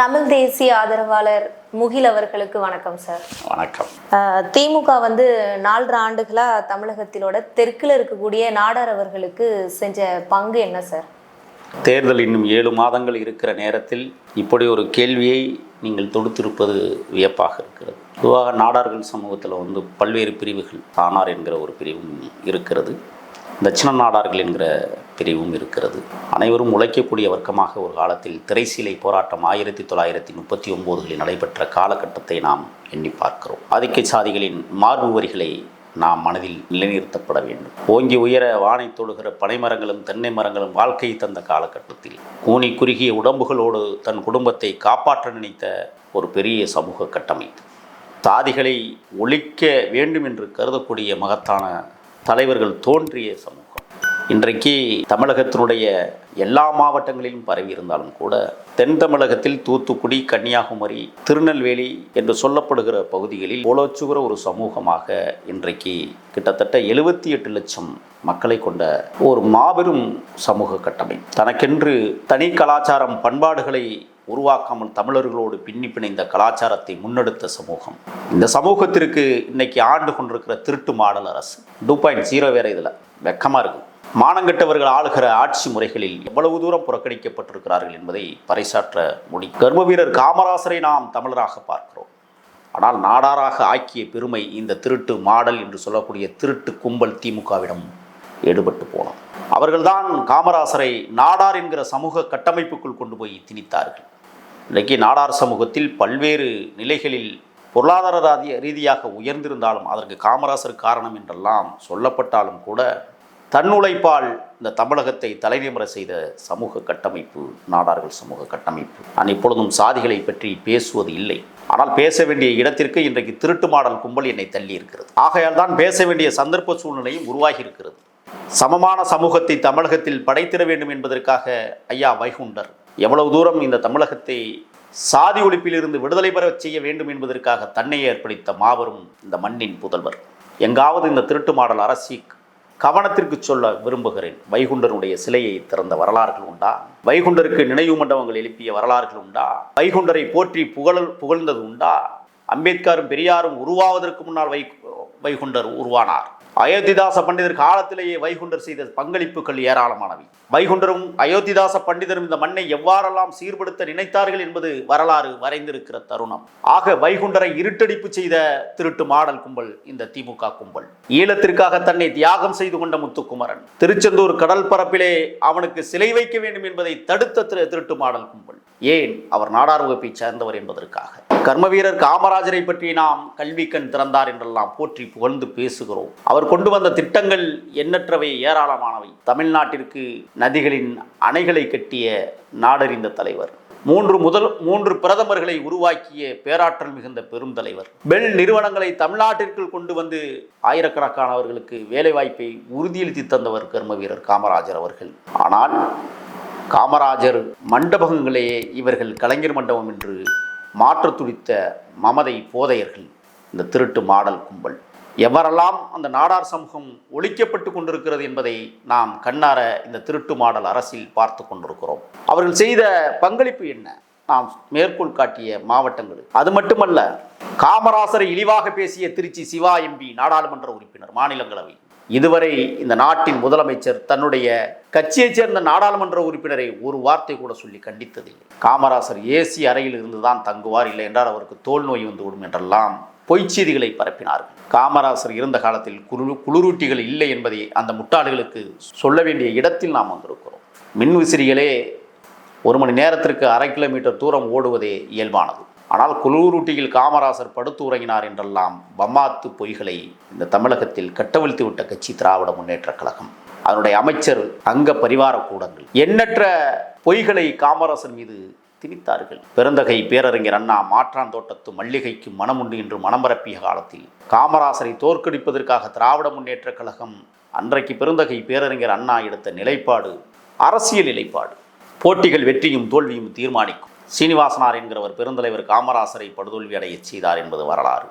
தமிழ் தேசிய ஆதரவாளர் முகில் அவர்களுக்கு வணக்கம் சார் வணக்கம். திமுக வந்து நாலரை ஆண்டுகளா தமிழகத்திலோட தெற்குல இருக்கக்கூடிய நாடார் அவர்களுக்கு செஞ்ச பங்கு என்ன சார் தேர்தல் இன்னும் ஏழு மாதங்கள் இருக்கிற நேரத்தில் இப்படி ஒரு கேள்வியை நீங்கள் தொடுத்திருப்பது வியப்பாக இருக்கிறது. பொதுவாக நாடார்கள் சமூகத்தில் வந்து பல்வேறு பிரிவுகள் தானார் என்கிற ஒரு பிரிவும் இருக்கிறது. தட்சிண நாடார்கள் என்கிற பிரிவும் இருக்கிறது. அனைவரும் உழைக்கக்கூடிய வர்க்கமாக ஒரு காலத்தில் திரைசீலை போராட்டம் ஆயிரத்தி தொள்ளாயிரத்தி முப்பத்தி ஒம்போதுகளில் நடைபெற்ற காலகட்டத்தை நாம் எண்ணி பார்க்கிறோம். ஆதிக்க சாதிகளின் மார்பு வரிகளை நாம் மனதில் நிலைநிறுத்தப்பட வேண்டும். ஓங்கி உயர வானை தொழுகிற பனைமரங்களும் தென்னை மரங்களும் வாழ்க்கை தந்த காலகட்டத்தில் கூனி குறுகிய உடம்புகளோடு தன் குடும்பத்தை காப்பாற்ற நினைத்த ஒரு பெரிய சமூக கட்டமைப்பு. தாதிகளை ஒழிக்க வேண்டும் என்று கருதக்கூடிய மகத்தான தலைவர்கள் தோன்றிய சமூகம். இன்றைக்கு தமிழகத்தினுடைய எல்லா மாவட்டங்களிலும் பரவி இருந்தாலும் கூட தென் தமிழகத்தில் தூத்துக்குடி கன்னியாகுமரி திருநெல்வேலி என்று சொல்லப்படுகிற பகுதிகளில் ஓலோச்சுகிற ஒரு சமூகமாக இன்றைக்கு கிட்டத்தட்ட எழுபத்தி எட்டு லட்சம் மக்களை கொண்ட ஒரு மாபெரும் சமூக கட்டமை. தனக்கென்று தனி கலாச்சாரம் பண்பாடுகளை உருவாக்காமல் தமிழர்களோடு பின்னி பிணைந்த கலாச்சாரத்தை முன்னெடுத்த சமூகம். இந்த சமூகத்திற்கு இன்னைக்கு ஆண்டு கொண்டிருக்கிற திருட்டு மாடல் அரசு. டூ பாயிண்ட் ஜீரோ வேற இதில். வெக்கமாக இருக்கும் மானங்கெட்டவர்கள் ஆளுகிற ஆட்சி முறைகளில் எவ்வளவு தூரம் புறக்கணிக்கப்பட்டிருக்கிறார்கள் என்பதை பறைசாற்ற முடி. கர்ம வீரர் காமராசரை நாம் தமிழராக பார்க்கிறோம். ஆனால் நாடாராக ஆக்கிய பெருமை இந்த திருட்டு மாடல் என்று சொல்லக்கூடிய திருட்டு கும்பல் திமுகவிடம் எடுபட்டு போனோம் அவர்கள்தான் காமராசரை நாடார் என்கிற சமூக கட்டமைப்புக்குள் கொண்டு போய் திணித்தார்கள். இன்றைக்கு நாடார் சமூகத்தில் பல்வேறு நிலைகளில் பொருளாதார ராதிய ரீதியாக உயர்ந்திருந்தாலும் அதற்கு காமராசர் காரணம் என்றெல்லாம் சொல்லப்பட்டாலும் கூட தன்னுழைப்பால் இந்த தமிழகத்தை தலைநிமிர செய்த சமூக கட்டமைப்பு நாடார்கள் சமூக கட்டமைப்பு. நான் இப்பொழுதும் சாதிகளை பற்றி பேசுவது இல்லை. ஆனால் பேச வேண்டிய இடத்திற்கு இன்றைக்கு திருட்டு மாடல் கும்பல் என்னை தள்ளி இருக்கிறது ஆகையால் தான் பேச வேண்டிய சந்தர்ப்ப சூழ்நிலையும் உருவாகி இருக்கிறது சமமான சமூகத்தை தமிழகத்தில் படைத்திட வேண்டும் என்பதற்காக ஐயா வைகுண்டர் எவ்வளவு தூரம் இந்த தமிழகத்தை சாதி ஒழிப்பிலிருந்து விடுதலை பெறச் செய்ய வேண்டும் என்பதற்காக தன்னை ஏற்படுத்த மாபெரும் இந்த மண்ணின் புதல்வர். எங்காவது இந்த திருட்டு மாடல் அரசி கவனத்திற்கு சொல்ல விரும்புகிறேன். வைகுண்டருடைய சிலையை திறந்த வரலாறுகள் உண்டா? வைகுண்டருக்கு நினைவு மண்டபங்கள் எழுப்பிய வரலாறுகள் உண்டா? வைகுண்டரை போற்றி புகழ் புகழ்ந்தது உண்டா? அம்பேத்கரும் பெரியாரும் உருவாவதற்கு முன்னால் வை வைகுண்டர் உருவானார். அயோத்திதாச பண்டிதர் காலத்திலேயே வைகுண்டர் செய்த பங்களிப்புகள் ஏராளமானவை. வைகுண்டரும் அயோத்திதாச பண்டிதரும் இந்த மண்ணை எவ்வாறெல்லாம் சீர்படுத்த நினைத்தார்கள் என்பது வரலாறு வரைந்திருக்கிற தருணம். ஆக வைகுண்டரை இருட்டடிப்பு செய்த திருட்டு மாடல் கும்பல் இந்த திமுக கும்பல். ஈழத்திற்காக தன்னை தியாகம் செய்து கொண்ட முத்துக்குமரன். திருச்செந்தூர் கடல் பரப்பிலே அவனுக்கு சிலை வைக்க வேண்டும் என்பதை தடுத்த திரு திருட்டு மாடல் கும்பல். ஏன் அவர் நாடார் வகுப்பை சேர்ந்தவர் என்பதற்காக? கர்ம வீரர் காமராஜரை பற்றி நாம் கல்வி கண் திறந்தார் என்றெல்லாம் போற்றி புகழ்ந்து பேசுகிறோம். அவர் கொண்டு வந்த திட்டங்கள் எண்ணற்றவை ஏராளமானவை. தமிழ்நாட்டிற்கு நதிகளின் அணைகளை கட்டிய நாடறிந்த தலைவர். மூன்று முதல் மூன்று பிரதமர்களை உருவாக்கிய பேராற்றல் மிகுந்த பெரும் தலைவர். பெல் நிறுவனங்களை தமிழ்நாட்டிற்குள் கொண்டு வந்து ஆயிரக்கணக்கானவர்களுக்கு வேலைவாய்ப்பை உறுதியளித்து தந்தவர் கர்ம வீரர் காமராஜர் அவர்கள். ஆனால் காமராஜர் மண்டபங்களையே இவர்கள் கலைஞர் மண்டபம் என்று மாற்ற துடித்த மமதை போதையர்கள். இந்த திருட்டு மாடல் கும்பல். எவரெல்லாம் அந்த நாடார் சமூகம் ஒழிக்கப்பட்டு கொண்டிருக்கிறது என்பதை நாம் கண்ணார இந்த திருட்டு மாடல் அரசில் பார்த்து கொண்டிருக்கிறோம். அவர்கள் செய்த பங்களிப்பு என்ன? நாம் மேற்கோள் காட்டிய மாவட்டங்கள். அது மட்டுமல்ல காமராசரை இழிவாக பேசிய திருச்சி சிவா எம்பி நாடாளுமன்ற உறுப்பினர் மாநிலங்களவை. இதுவரை இந்த நாட்டின் முதலமைச்சர் தன்னுடைய கட்சியைச் சேர்ந்த நாடாளுமன்ற உறுப்பினரை ஒரு வார்த்தை கூட சொல்லி கண்டித்ததில்லை. காமராசர் ஏசி அறையில் இருந்து தான் தங்குவார் இல்லை என்றால் அவருக்கு தோல் நோய் வந்துவிடும் என்றெல்லாம் பொய்ச் செய்திகளை பரப்பினார்கள். காமராசர் இருந்த காலத்தில் குளு குளிரூட்டிகள் இல்லை என்பதை அந்த முட்டாளிகளுக்கு சொல்ல வேண்டிய இடத்தில் நாம் வந்திருக்கிறோம். மின் விசிறிகளே ஒரு மணி நேரத்திற்கு அரை கிலோமீட்டர் தூரம் ஓடுவதே இயல்பானது. ஆனால் குளூரூட்டியில் காமராசர் படுத்து உறங்கினார் என்றெல்லாம் பம்மாத்து பொய்களை இந்த தமிழகத்தில் கட்டவிழ்த்து விட்ட கட்சி திராவிட முன்னேற்ற கழகம். அதனுடைய அமைச்சர் அங்க பரிவார கூடங்கள். எண்ணற்ற பொய்களை காமராசர் மீது திணித்தார்கள். பெருந்தகை பேரறிஞர் அண்ணா மாற்றான் தோட்டத்து மல்லிகைக்கு மனமுண்டு என்று மனமரப்பிய காலத்தில் காமராசரை தோற்கடிப்பதற்காக திராவிட முன்னேற்ற கழகம் அன்றைக்கு பெருந்தகை பேரறிஞர் அண்ணா எடுத்த நிலைப்பாடு அரசியல் நிலைப்பாடு. போட்டிகள் வெற்றியும் தோல்வியும் தீர்மானிக்கும். சீனிவாசனார் என்கிறவர் பெருந்தலைவர் காமராசரை படுதோல்வி அடையச் செய்தார் என்பது வரலாறு.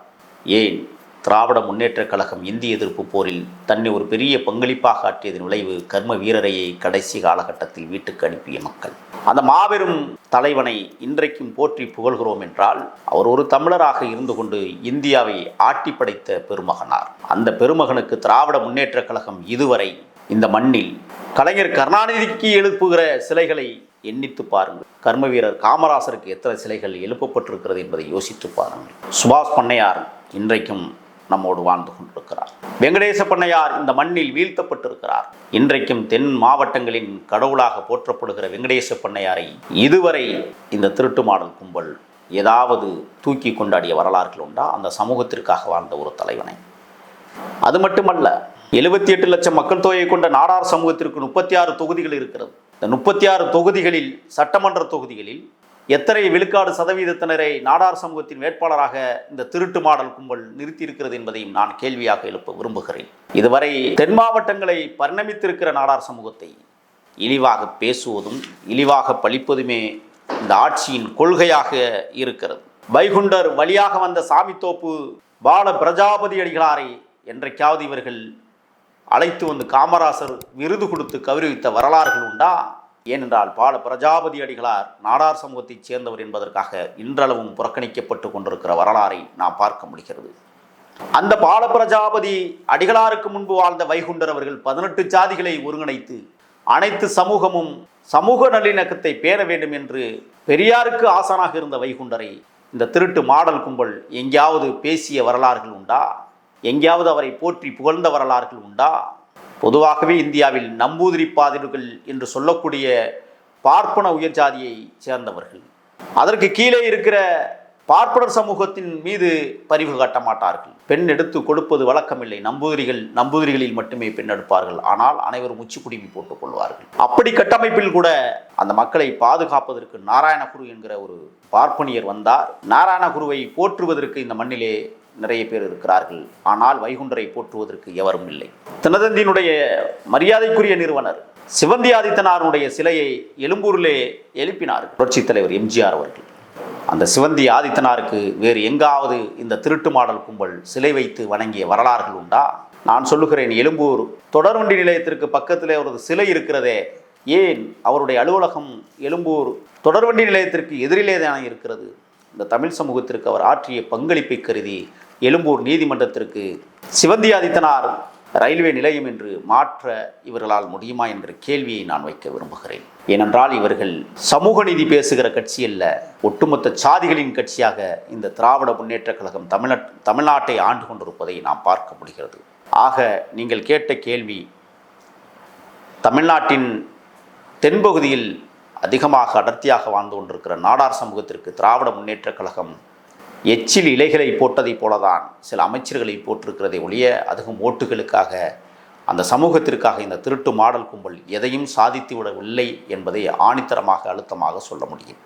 ஏன்? திராவிட முன்னேற்றக் கழகம் இந்திய எதிர்ப்பு போரில் தன்னை ஒரு பெரிய பங்களிப்பாக ஆற்றியதன் விளைவு கர்ம வீரரையை கடைசி காலகட்டத்தில் வீட்டுக்கு அனுப்பிய மக்கள். அந்த மாபெரும் தலைவனை இன்றைக்கும் போற்றி புகழ்கிறோம் என்றால் அவர் ஒரு தமிழராக இருந்து கொண்டு இந்தியாவை ஆட்டி படைத்த பெருமகனார். அந்த பெருமகனுக்கு திராவிட முன்னேற்றக் கழகம் இதுவரை இந்த மண்ணில் கலைஞர் கருணாநிதிக்கு எழுப்புகிற சிலைகளை எண்ணித்து பாருங்கள். கர்ம வீரர் காமராசருக்கு எத்தனை சிலைகள் எழுப்பப்பட்டிருக்கிறது என்பதை யோசித்து பாருங்கள். சுபாஷ் பண்ணையார் இன்றைக்கும் நம்மோடு வாழ்ந்து கொண்டிருக்கிறார். வெங்கடேச பண்ணையார் இந்த மண்ணில் வீழ்த்தப்பட்டிருக்கிறார். இன்றைக்கும் தென் மாவட்டங்களின் கடவுளாக போற்றப்படுகிற வெங்கடேச பண்ணையாரை இதுவரை இந்த திருட்டு மாடல் கும்பல் ஏதாவது தூக்கி கொண்டாடிய வரலாறுகள் உண்டா? அந்த சமூகத்திற்காக வாழ்ந்த ஒரு தலைவனை. அது மட்டுமல்ல எழுபத்தி எட்டு லட்சம் மக்கள் தொகையை கொண்ட நாடார் சமூகத்திற்கு முப்பத்தி ஆறு தொகுதிகள் இருக்கிறது. முப்பத்தி ஆறு தொகுதிகளில் சட்டமன்ற தொகுதிகளில் எத்தனை விழுக்காடு சதவீதத்தினரை நாடார் சமூகத்தின் வேட்பாளராக இந்த திருட்டு மாடல் கும்பல் நிறுத்தியிருக்கிறது என்பதையும் நான் கேள்வியாக எழுப்ப விரும்புகிறேன். இதுவரை தென் மாவட்டங்களை பரிணமித்திருக்கிற நாடார் சமூகத்தை இழிவாக பேசுவதும் இழிவாக பழிப்பதுமே இந்த ஆட்சியின் கொள்கையாக இருக்கிறது. வைகுண்டர் வழியாக வந்த சாமித்தோப்பு பால பிரஜாபதி அடிகளாரை என்றைக்காவது இவர்கள் அழைத்து வந்து காமராசர் விருது கொடுத்து கௌரவித்த வரலாறுகள் உண்டா? ஏனென்றால் பால பிரஜாபதி அடிகளார் நாடார் சமூகத்தைச் சேர்ந்தவர் என்பதற்காக இன்றளவும் புறக்கணிக்கப்பட்டு கொண்டிருக்கிற வரலாறை நாம் பார்க்க முடிகிறது. அந்த பால பிரஜாபதி அடிகளாருக்கு முன்பு வாழ்ந்த வைகுண்டர் அவர்கள் பதினெட்டு சாதிகளை ஒருங்கிணைத்து அனைத்து சமூகமும் சமூக நல்லிணக்கத்தை பேண வேண்டும் என்று பெரியாருக்கு ஆசானாக இருந்த வைகுண்டரை இந்த திருட்டு மாடல் கும்பல் எங்கேயாவது பேசிய வரலாறுகள் உண்டா? எங்கேயாவது அவரை போற்றி புகழ்ந்த வரலாறுகள் உண்டா? பொதுவாகவே இந்தியாவில் நம்பூதிரி பாதிரிகள் என்று சொல்லக்கூடிய பார்ப்பன உயர்ஜாதியை சேர்ந்தவர்கள். அதற்கு கீழே இருக்கிற பார்ப்பனர் சமூகத்தின் மீது பரிவு காட்ட மாட்டார்கள். பெண் எடுத்து கொடுப்பது வழக்கமில்லை. நம்பூதிரிகள் நம்பூதிரிகளில் மட்டுமே பெண் எடுப்பார்கள். ஆனால் அனைவரும் உச்சி போட்டுக் கொள்வார்கள். அப்படி கட்டமைப்பில் கூட அந்த மக்களை பாதுகாப்பதற்கு நாராயணகுரு என்கிற ஒரு பார்ப்பனியர் வந்தார். நாராயணகுருவை போற்றுவதற்கு இந்த மண்ணிலே நிறைய பேர் இருக்கிறார்கள். ஆனால் வைகுண்டரை போற்றுவதற்கு எவரும் இல்லை. தினதந்தியினுடைய மரியாதைக்குரிய நிறுவனர் சிவந்தி ஆதித்தனாருடைய சிலையை எழும்பூரிலே எழுப்பினார் புரட்சித் தலைவர் எம்ஜிஆர் அவர்கள். அந்த சிவந்தி ஆதித்தனாருக்கு வேறு எங்காவது இந்த திருட்டு மாடல் கும்பல் சிலை வைத்து வணங்கிய வரலாறுகள் உண்டா? நான் சொல்லுகிறேன் எழும்பூர் தொடர்வண்டி நிலையத்திற்கு பக்கத்திலே அவரது சிலை இருக்கிறதே. ஏன்? அவருடைய அலுவலகம் எழும்பூர் தொடர்வண்டி நிலையத்திற்கு எதிரிலே தானே இருக்கிறது. இந்த தமிழ் சமூகத்திற்கு அவர் ஆற்றிய பங்களிப்பை கருதி எழும்பூர் நீதிமன்றத்திற்கு சிவந்தி ஆதித்தனார் ரயில்வே நிலையம் என்று மாற்ற இவர்களால் முடியுமா என்ற கேள்வியை நான் வைக்க விரும்புகிறேன். ஏனென்றால் இவர்கள் சமூக நீதி பேசுகிற கட்சி அல்ல ஒட்டுமொத்த சாதிகளின் கட்சியாக இந்த திராவிட முன்னேற்றக் கழகம் தமிழ்நாட் தமிழ்நாட்டை ஆண்டு கொண்டிருப்பதை நாம் பார்க்க முடிகிறது. ஆக நீங்கள் கேட்ட கேள்வி தமிழ்நாட்டின் தென்பகுதியில் அதிகமாக அடர்த்தியாக வாழ்ந்து கொண்டிருக்கிற நாடார் சமூகத்திற்கு திராவிட முன்னேற்றக் கழகம் எச்சில் இலைகளை போட்டதைப் போலதான் சில அமைச்சர்களை போட்டிருக்கிறதை ஒழிய அதுவும் ஓட்டுகளுக்காக. அந்த சமூகத்திற்காக இந்த திருட்டு மாடல் கும்பல் எதையும் சாதித்து விடவில்லை என்பதை ஆணித்தரமாக அழுத்தமாக சொல்ல முடியும்.